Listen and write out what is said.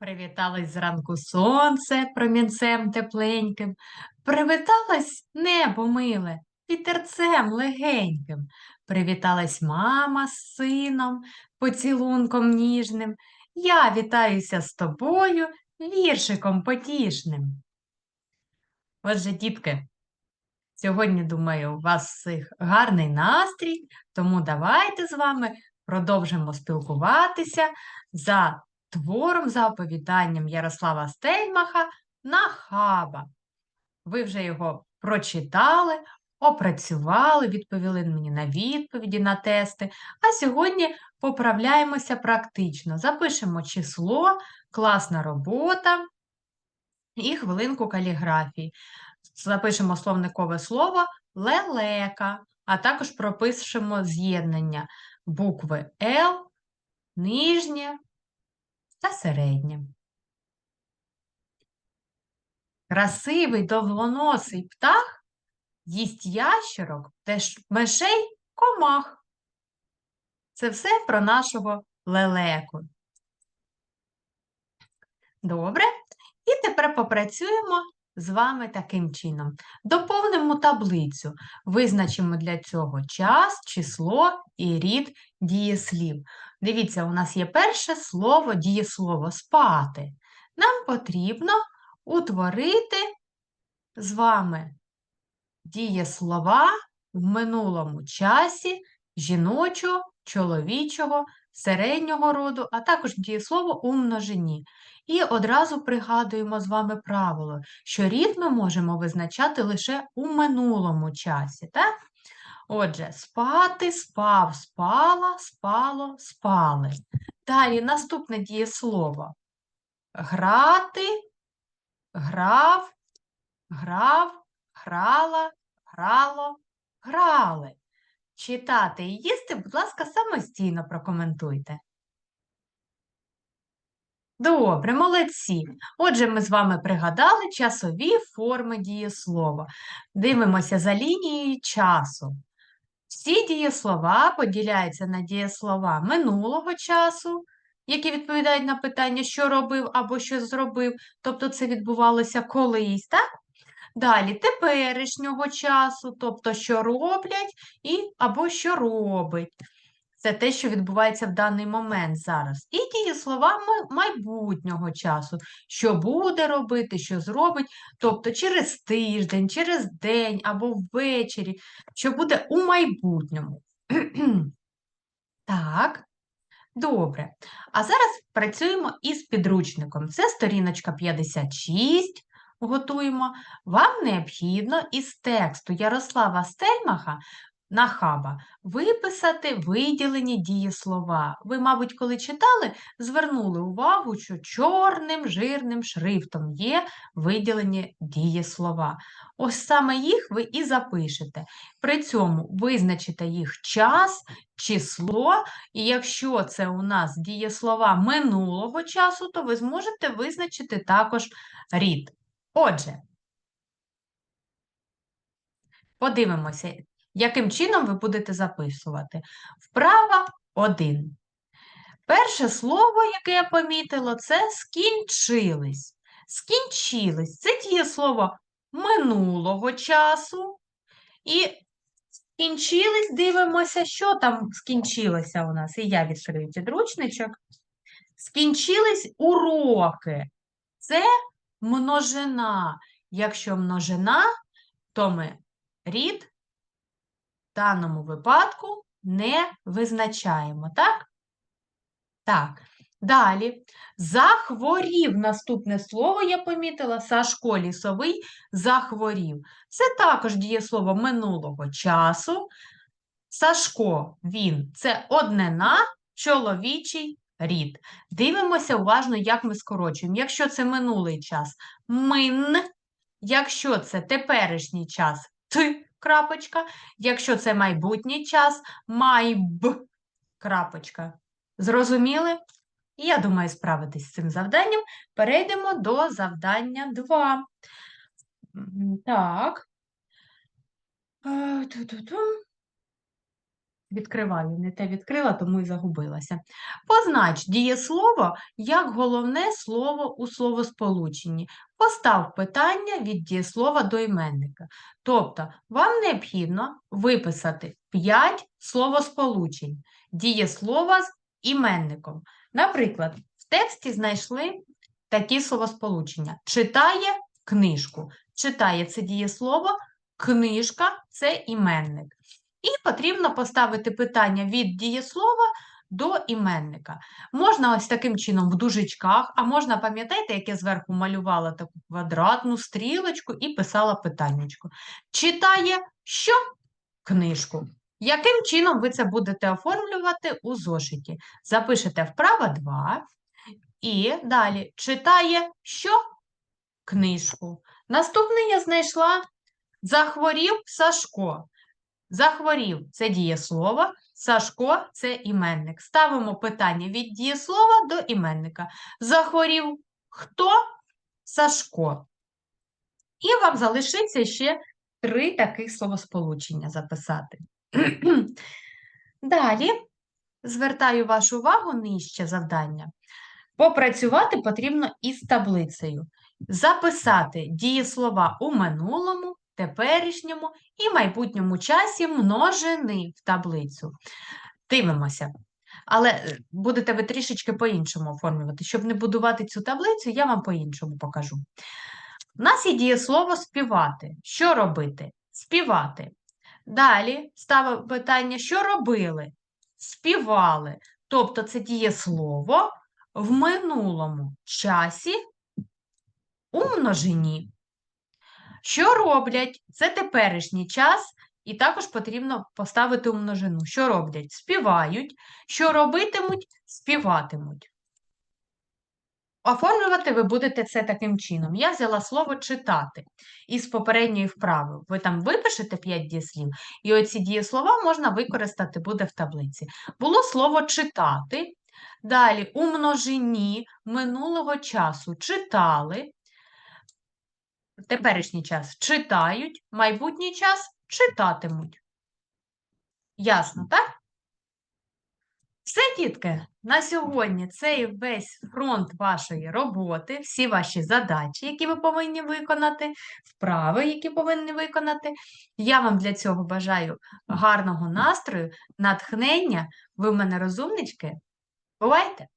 Привіталось зранку сонце промінцем тепленьким, привіталось небо миле, вітерцем легеньким, привіталась мама з сином, поцілунком ніжним. Я вітаюся з тобою віршиком потішним. Отже, дітки, сьогодні, думаю, у вас всіх гарний настрій, тому давайте з вами продовжимо спілкуватися за твором за оповіданням Ярослава Стельмаха Нахаба. Ви вже його прочитали, опрацювали, відповіли мені на відповіді, на тести. А сьогодні поправляємося практично. Запишемо число, класна робота і хвилинку каліграфії. Запишемо словникове слово лелека, а також пропишемо з'єднання букви Л, нижнє та середнє. Красивий довгоносий птах їсть ящерок, теж мишей комах. Це все про нашого лелеку. Добре. І тепер попрацюємо з вами таким чином. Доповнимо таблицю. Визначимо для цього час, число і рід дієслів. Дивіться, у нас є перше слово дієслово спати. Нам потрібно утворити з вами дієслова в минулому часі жіночого, чоловічого, середнього роду, а також дієслово у множині. І одразу пригадуємо з вами правило, що рід ми можемо визначати лише у минулому часі. Так? Отже, спати, спав, спала, спало, спали. Далі наступне дієслово. Грати, грав, грав, грала, грало, грали. Читати і їсти, будь ласка, самостійно прокоментуйте. Добре, молодці. Отже, ми з вами пригадали часові форми дієслова. Дивимося за лінією часу. Всі дієслова поділяються на дієслова минулого часу, які відповідають на питання, що робив або що зробив, тобто це відбувалося колись, так? Далі теперішнього часу, тобто що роблять і або що робить. Це те, що відбувається в даний момент зараз. І дієслова майбутнього часу, що буде робити, що зробить, тобто через тиждень, через день або ввечері, що буде у майбутньому. Так, добре. А зараз працюємо із підручником. Це сторіночка 56. Готуємо. Вам необхідно із тексту Ярослава Стельмаха Нахаба виписати виділені дієслова. Ви, мабуть, коли читали, звернули увагу, що чорним жирним шрифтом є виділені дієслова. Ось саме їх ви і запишете. При цьому визначите їх час, число, і якщо це у нас дієслова минулого часу, то ви зможете визначити також рід. Отже, подивимося, яким чином ви будете записувати? Вправа 1. Перше слово, яке я помітила, це скінчились. Скінчились це дієслово минулого часу. І скінчились, дивимося, що там скінчилося у нас. І я відкрию підручничок. Скінчились уроки. Це множина. Якщо множина, то ми рід в даному випадку не визначаємо, так? Так. Далі, захворів наступне слово, я помітила, Сашко лісовий захворів. Це також дієслово минулого часу. Сашко, він це однина, чоловічий рід. Дивимося уважно, як ми скорочуємо. Якщо це минулий час мин, якщо це теперішній час т, крапочка. Якщо це майбутній час, майб, крапочка. Зрозуміли? Я думаю, справитись з цим завданням. Перейдемо до завдання 2. Так. Відкриваю, не те відкрила, тому і загубилася. Познач дієслово як головне слово у словосполученні. Постав питання від дієслова до іменника. Тобто, вам необхідно виписати 5 словосполучень дієслова з іменником. Наприклад, в тексті знайшли такі словосполучення: читає книжку. Читає це дієслово, книжка це іменник. І потрібно поставити питання від дієслова до іменника. Можна ось таким чином в дужечках, а можна, пам'ятаєте, як я зверху малювала таку квадратну стрілочку і писала питаннячко. Читає що? Книжку. Яким чином ви це будете оформлювати у зошиті? Запишете вправо 2 і далі читає що? Книжку. Наступний я знайшла захворів Сашко. Захворів це дієслово, Сашко це іменник. Ставимо питання від дієслова до іменника. Захворів хто? Сашко. І вам залишиться ще три таких словосполучення записати. Далі звертаю вашу увагу нижче завдання. Попрацювати потрібно із таблицею. Записати дієслова у минулому, теперішньому і майбутньому часі множини в таблицю. Дивимося. Але е, будете ви трішечки по-іншому оформлювати. Щоб не будувати цю таблицю, я вам по-іншому покажу. У нас є дієслово співати. Що робити? Співати. Далі ставимо питання, що робили? Співали. Тобто це дієслово в минулому часі у множині. Що роблять? Це теперішній час, і також потрібно поставити у множину. Що роблять? Співають. Що робитимуть? Співатимуть. Оформлювати ви будете це таким чином. Я взяла слово читати із попередньої вправи. Ви там випишете 5 дієслів, і оці дієслова можна використати буде в таблиці. Було слово читати. Далі у множині минулого часу читали. Теперішній час читають, майбутній час читатимуть. Ясно, так? Все, дітки, на сьогодні це і весь фронт вашої роботи, всі ваші задачі, які ви повинні виконати, вправи, які повинні виконати. Я вам для цього бажаю гарного настрою, натхнення. Ви в мене розумнички. Бувайте!